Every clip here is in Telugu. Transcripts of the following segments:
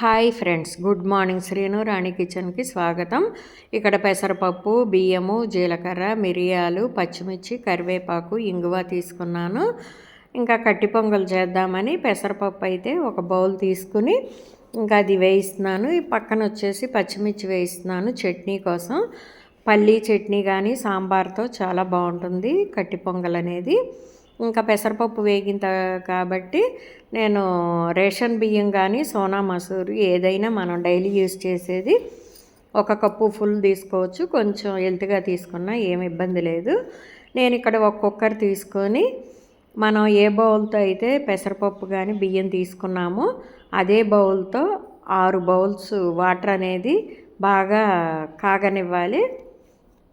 Hi friends good morning. Sreenu Rani కిచెన్కి స్వాగతం. ఇక్కడ పెసరపప్పు బియ్యము జీలకర్ర మిరియాలు పచ్చిమిర్చి కరివేపాకు ఇంగువ తీసుకున్నాను. ఇంకా కట్టి పొంగల్ చేద్దామని పెసరపప్పు అయితే ఒక బౌల్ తీసుకుని ఇంకా అది వేయిస్తున్నాను. ఈ పక్కన వచ్చేసి పచ్చిమిర్చి వేయిస్తున్నాను చట్నీ కోసం. పల్లీ చట్నీ కానీ సాంబార్తో చాలా బాగుంటుంది కట్టి పొంగల్ అనేది. ఇంకా పెసరపప్పు వేగింత కాబట్టి నేను రేషన్ బియ్యం కానీ సోనా మసూరి ఏదైనా మనం డైలీ యూస్ చేసేది ఒక కప్పు ఫుల్ తీసుకోవచ్చు. కొంచెం హెల్త్గా తీసుకున్నా ఏమి ఇబ్బంది లేదు. నేను ఇక్కడ ఒక కుక్కర్ తీసుకొని మనం ఏ బౌల్తో అయితే పెసరపప్పు కానీ బియ్యం తీసుకున్నామో అదే బౌల్తో ఆరు బౌల్స్ వాటర్ అనేది బాగా కాగనివ్వాలి.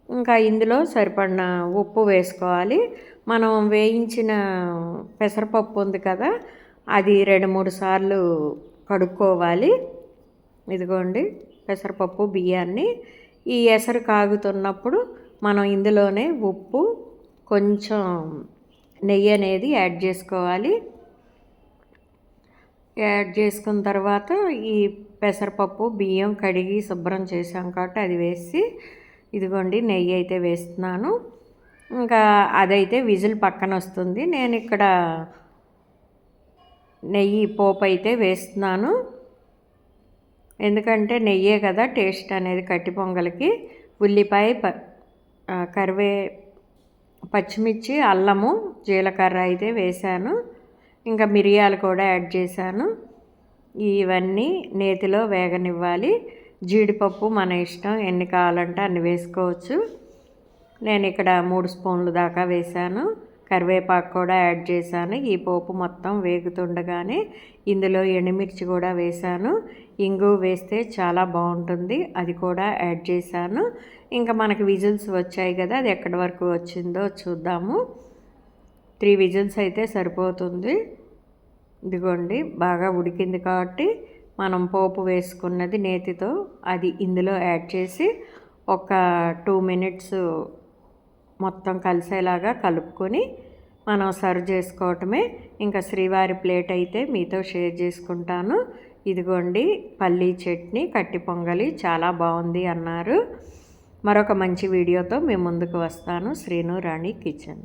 ఇంకా ఇందులో సరిపడిన ఉప్పు వేసుకోవాలి. మనం వేయించిన పెసరపప్పు ఉంది కదా అది రెండు మూడు సార్లు కడుక్కోవాలి. ఇదిగోండి పెసరపప్పు బియ్యాన్ని. ఈ ఎసరు కాగుతున్నప్పుడు మనం ఇందులోనే ఉప్పు కొంచెం నెయ్యి అనేది యాడ్ చేసుకోవాలి. యాడ్ చేసుకున్న తర్వాత ఈ పెసరపప్పు బియ్యం కడిగి శుభ్రం చేసాం కాబట్టి అది వేసి ఇదిగోండి నెయ్యి అయితే వేస్తున్నాను. ఇంకా అదైతే విజిల్ పక్కన వస్తుంది. నేను ఇక్కడ నెయ్యి పోపు అయితే వేస్తున్నాను. ఎందుకంటే నెయ్యే కదా టేస్ట్ అనేది కట్టి పొంగలికి. ఉల్లిపాయ ప కరివే పచ్చిమిర్చి అల్లము జీలకర్ర అయితే వేశాను. ఇంకా మిరియాలు కూడా యాడ్ చేశాను. ఇవన్నీ నేతిలో వేగనివ్వాలి. జీడిపప్పు మన ఇష్టం. ఎన్ని కావాలంటే అన్ని వేసుకోవచ్చు. నేను ఇక్కడ మూడు స్పూన్లు దాకా వేశాను. కరివేపాకు కూడా యాడ్ చేశాను. ఈ పోపు మొత్తం వేగుతుండగానే ఇందులో ఎండుమిర్చి కూడా వేశాను. ఇంగు వేస్తే చాలా బాగుంటుంది. అది కూడా యాడ్ చేశాను. ఇంకా మనకి విజిల్స్ వచ్చాయి కదా అది ఎక్కడి వరకు వచ్చిందో చూద్దాము. త్రీ విజిల్స్ అయితే సరిపోతుంది. ఇదిగోండి బాగా ఉడికింది కాబట్టి మనం పోపు వేసుకున్నది నేతితో అది ఇందులో యాడ్ చేసి ఒక టూ మినిట్స్ మొత్తం కలిసేలాగా కలుపుకొని మనం సర్వ్ చేసుకోవటమే. ఇంకా శ్రీవారి ప్లేట్ అయితే మీతో షేర్ చేసుకుంటాను. ఇదిగోండి పల్లీ చట్నీ కట్టి పొంగలి చాలా బాగుంది అన్నారు. మరొక మంచి వీడియోతో మేము ముందుకు వస్తాను. శ్రీను రాణి కిచెన్.